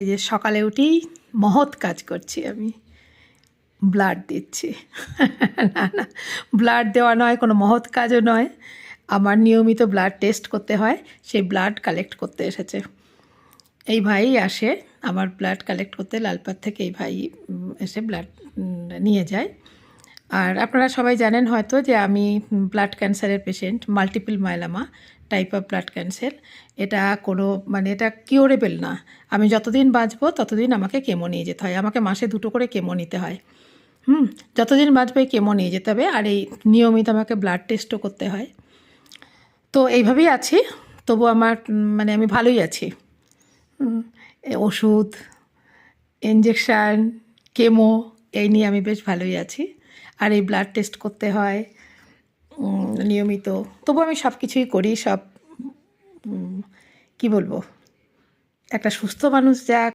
এই যে সকালে উঠেই মহৎ কাজ করছি আমি। ব্লাড দিচ্ছি। না না, ব্লাড দেওয়া নয়, কোনো মহৎ কাজও নয়। আমার নিয়মিত ব্লাড টেস্ট করতে হয়, সেই ব্লাড কালেক্ট করতে এসেছে। এই ভাই আসে, আমার ব্লাড কালেক্ট করতে লালপাত থেকে এই ভাই এসে ব্লাড নিয়ে যায়। আর আপনারা সবাই জানেন হয়তো যে আমি ব্লাড ক্যান্সারের patient multiple myeloma type of blood cancer এটা কোনো মানে এটা কিওরেবল না। আমি যতদিন বাঁচবো ততদিন আমাকে কেমো নিয়ে যেতে হয়। আমাকে মাসে দুটো করে কেমো নিতে হয়। হুম, যতদিন বাঁচবে কেমো নিয়ে যেতে হবে। আর এই নিয়মিত আমাকে ব্লাড টেস্টও করতে হয়। তো এইভাবেই আছি। তবু আমার মানে আমি ভালোই আছি। ওষুধ ইঞ্জেকশান কেমো এই নিয়ে আমি বেশ ভালোই আছি। আর এই ব্লাড টেস্ট করতে হয় নিয়মিত। তবু আমি সব কিছুই করি, সব কি বলব? একটা সুস্থ মানুষ যা